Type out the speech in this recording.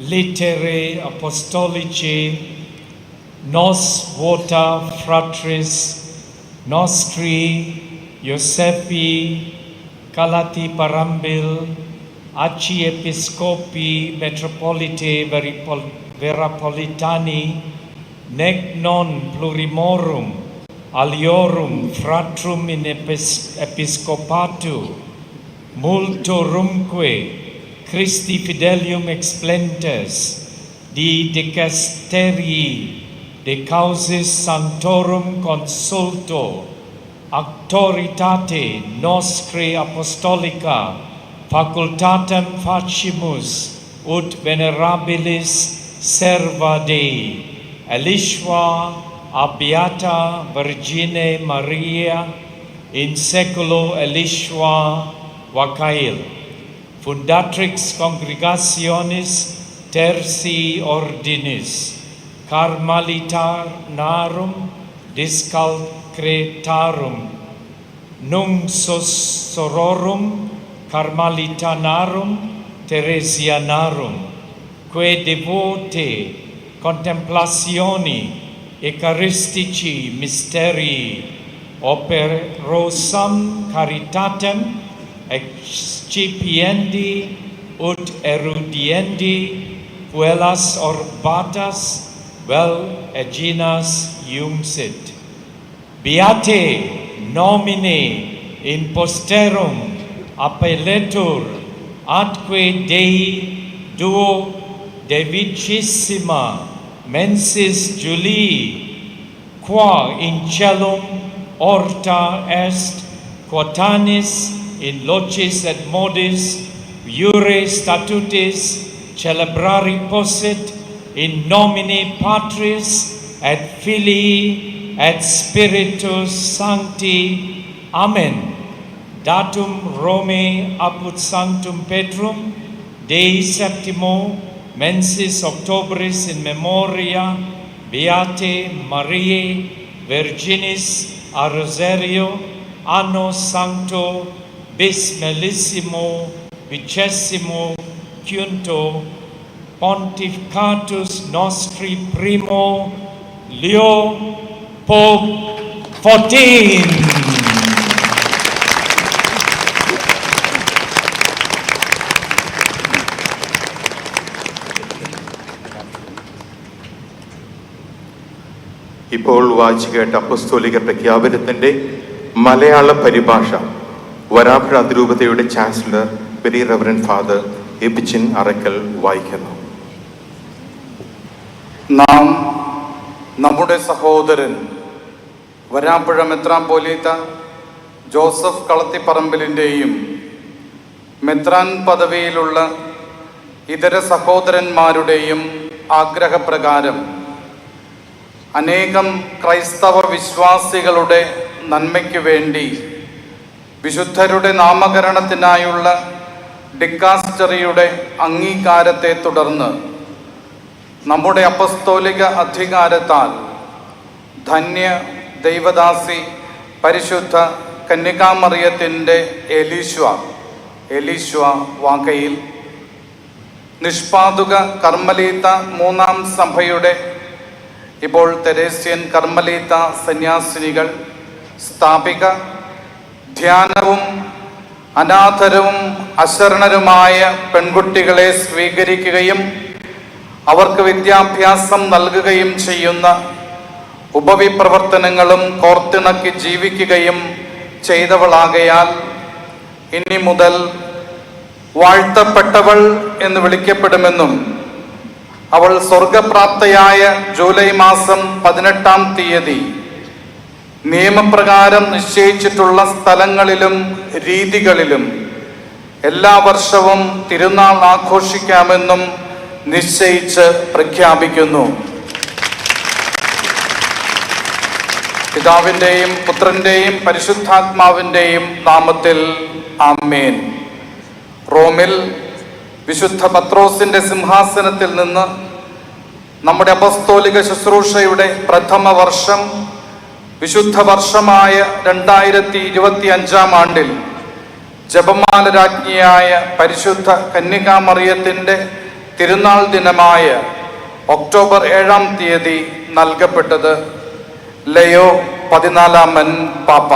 lettere apostolici nos vota fratris nostri Iosepi Calati Parambil Aci Episcopi Metropolite Veripol Verapolitani nec non plurimorum aliorum fratrum in epis, episcopatu multorumque Christi fidelium explentes, di dicasterii de causis santorum consulto, auctoritate nostre apostolica, facultatem facimus, ut venerabilis serva Dei, elishva abiata Virgine Maria, in seculo elishva vacaelit fundatrix congregationis Tertii ordinis, carmalitar narum discalcretarum, num sos sororum carmelitanarum teresianarum, quae devote contemplationi eucharistici mysterii operosam caritatem excipiendi ut erudiendi puellas orbatas vel eginas ium sit. Beate nomine in posterum appelletur atque Dei duo devicissima mensis Julii qua in celum orta est quotanis in locis et modis iure statutis celebrari possit in nomine Patris et Filii et Spiritus Sancti. Amen. Datum Romae apud Sanctum Petrum Dei septimo mensis Octobris in memoria Beate Mariae Virginis a Rosario anno sancto mellissimo vicessimo quinto pontificatus nostri primo Leo Pope 14 ഇപ്പോൾ വായിച്ചു കേട്ട അപ്പസ്തോലിക പ്രഖ്യാപനത്തിന്റെ മലയാള പരിഭാഷ വരാഭുഴ അതിരൂപതയുടെ chancellor very reverend father എബിച്ചിൻ Arackal വായിക്കുന്നു. നാം നമ്മുടെ സഹോദരൻ വരാപ്പുഴ മെത്രാൻ ജോസഫ് കളത്തിപ്പറമ്പിലിന്റെയും മെത്രാൻ പദവിയിലുള്ള ഇതര സഹോദരന്മാരുടെയും ആഗ്രഹപ്രകാരം അനേകം ക്രൈസ്തവ വിശ്വാസികളുടെ നന്മയ്ക്ക് വേണ്ടി വിശുദ്ധരുടെ നാമകരണത്തിനായുള്ള ഡിക്കാസ്റ്ററിയുടെ അംഗീകാരത്തെ തുടർന്ന് നമ്മുടെ അപ്പസ്തോലിക അധികാരത്താൽ ധന്യ ദൈവദാസി പരിശുദ്ധ കന്യകാമറിയത്തിന്റെ എലീശ്വ എലീശ്വ വാങ്കയിൽ നിഷ്പാതുക കർമ്മലീത്ത മൂന്നാം സഭയുടെ ഇപ്പോൾ തെരേസ്യൻ കർമ്മലീത്ത സന്യാസിനികൾ സ്ഥാപിക ധ്യാനവും അനാഥരവും അശരണരുമായ പെൺകുട്ടികളെ സ്വീകരിക്കുകയും അവർക്ക് വിദ്യാഭ്യാസം നൽകുകയും ചെയ്യുന്ന ഉപവിപ്രവർത്തനങ്ങളും കോർത്തിണക്കി ജീവിക്കുകയും ചെയ്തവളാകയാൽ ഇനി മുതൽ വാഴ്ത്തപ്പെട്ടവൾ എന്ന് വിളിക്കപ്പെടുമെന്നും അവൾ സ്വർഗപ്രാപ്തയായ ജൂലൈ മാസം പതിനെട്ടാം തീയതി നിയമപ്രകാരം നിശ്ചയിച്ചിട്ടുള്ള സ്ഥലങ്ങളിലും രീതികളിലും എല്ലാ വർഷവും തിരുനാൾ ആഘോഷിക്കാമെന്നും നിശ്ചയിച്ച് പ്രഖ്യാപിക്കുന്നു. പിതാവിന്റെയും പുത്രന്റെയും പരിശുദ്ധാത്മാവിന്റെയും നാമത്തിൽ ആമേൻ. റോമിൽ വിശുദ്ധ പത്രോസിന്റെ സിംഹാസനത്തിൽ നിന്ന് നമ്മുടെ അപസ്തോലിക ശുശ്രൂഷയുടെ പ്രഥമ വർഷം വിശുദ്ധ വർഷമായ രണ്ടായിരത്തി ഇരുപത്തി അഞ്ചാം ആണ്ടിൽ ജപമാല രാജ്ഞിയായ പരിശുദ്ധ കന്യകാമറിയത്തിന്റെ തിരുനാൾ ദിനമായ ഒക്ടോബർ ഏഴാം തീയതി നൽകപ്പെട്ടത് ലയോ പതിനാലാമൻ പാപ്പ.